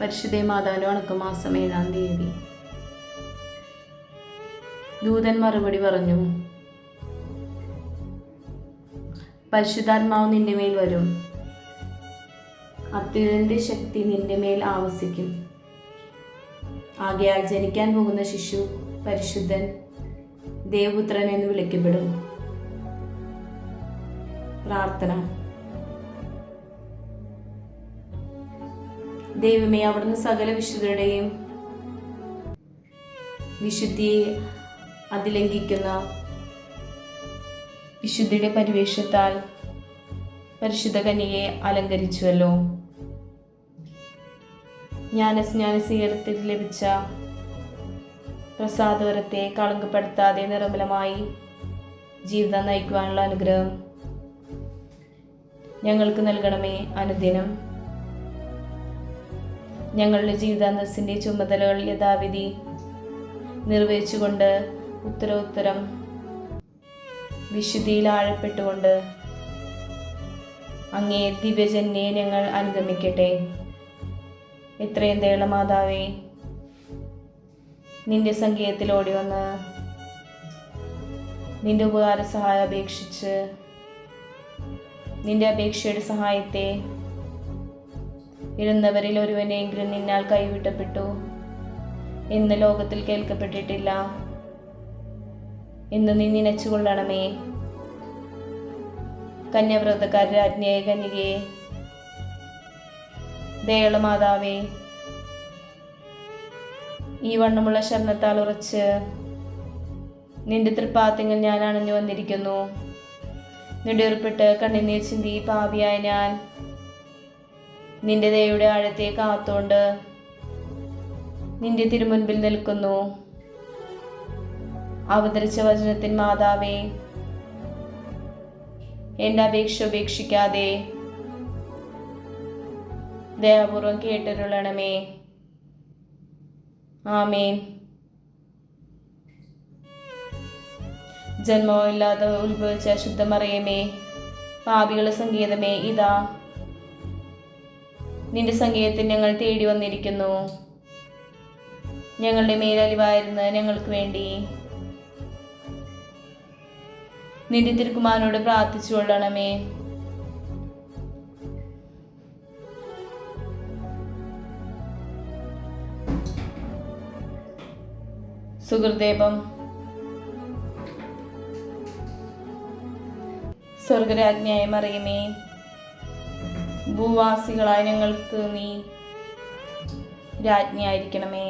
പരിശുദ്ധ മാതാവിന്റെ വണക്കമാസം ഏഴാം തീയതി. ദൂതൻ മറുപടി പറഞ്ഞു പരിശുദ്ധാത്മാവ് നിന്റെ മേൽ വരും. അത്യുതന്റെ ശക്തി നിന്റെ മേൽ ആവസിക്കും. ആകയാൽ ജനിക്കാൻ പോകുന്ന ശിശു പരിശുദ്ധൻ ദേവപുത്രൻ എന്ന് വിളിക്കപ്പെടും. പ്രാർത്ഥന. ദൈവമേ അവിടുന്ന് സകല വിശുദ്ധരുടെയും വിശുദ്ധിയെ അതിലംഘിക്കുന്ന വിശുദ്ധിയുടെ പരിവേഷത്താൽ പരിശുദ്ധ കനിയെ അലങ്കരിച്ചുവല്ലോ. ജ്ഞാനസ്നാന ലഭിച്ച പ്രസാദവരത്തെ കളങ്കപ്പെടുത്താതെ നിർമ്മലമായി ജീവിതം നയിക്കുവാനുള്ള അനുഗ്രഹം ഞങ്ങൾക്ക് നൽകണമേ അനുദിനം. ഞങ്ങളുടെ ജീവിതാന്തസ്സിന്റെ ചുമതലകൾ യഥാവിധി നിർവഹിച്ചുകൊണ്ട് ഉത്തരോത്തരം വിശുദ്ധിയിൽ ആഴപ്പെട്ടുകൊണ്ട് അങ്ങേ ദിവ്യജന്യെ ഞങ്ങൾ അനുഗമിക്കട്ടെ. എത്രയും ദയുള്ള മാതാവേ നിന്റെ സംഗീതത്തിൽ ഓടി വന്ന് നിന്റെ ഉപകാര സഹായം അപേക്ഷിച്ച് നിന്റെ അപേക്ഷയുടെ സഹായത്തെ ഇരുന്നവരിൽ ഒരുവനെങ്കിലും നിന്നാൽ കൈവിട്ടപ്പെട്ടു. എന്ന് ലോകത്തിൽ കേൾക്കപ്പെട്ടിട്ടില്ല. എന്ന് നീ നനച്ചുകൊള്ളണമേ. കന്യാവ്രതക്കാര രാജ്ഞയെ കന്യകയെ. ദയുള്ള മാതാവേ ഈ വണ്ണമുള്ള ശരണത്താൽ ഉറച്ച് നിന്റെ തൃപ്പാത്തിങ്ങൾ ഞാൻ അണഞ്ഞു വന്നിരിക്കുന്നു. നെടുവേർപ്പെട്ട് കണ്ണിനീർ ചിന്തി പാവിയായ ഞാൻ നിന്റെ ദയയുടെ ആഴത്തെ കാത്തോണ്ട് നിന്റെ തിരുമുൻപിൽ നിൽക്കുന്നു. അവതരിച്ച വചനത്തിൻ മാതാവേ എന്റെ അപേക്ഷ ഉപേക്ഷിക്കാതെ ദയാപൂർവം കേട്ടരുളണമേ. ആമേൻ. ജന്മമില്ലാതെ ഉത്ഭവിച്ച ശുദ്ധമറിയമേ പാപികളുടെ സംഗീതമേ ഇതാ. നിന്റെ സംഗീതത്തിൽ ഞങ്ങൾ തേടി വന്നിരിക്കുന്നു. ഞങ്ങളുടെ മേലലിവായിരുന്ന ഞങ്ങൾക്ക് വേണ്ടി. നിന്റെ തിരുക്കുമാരനോട് പ്രാർത്ഥിച്ചു കൊള്ളണമേ. സുഹൃദേവം സ്വർഗരാജ്ഞയായ മറിയമേ ഭൂവാസികളായ ഞങ്ങൾക്ക് നീ രാജ്ഞിയായിരിക്കണമേ.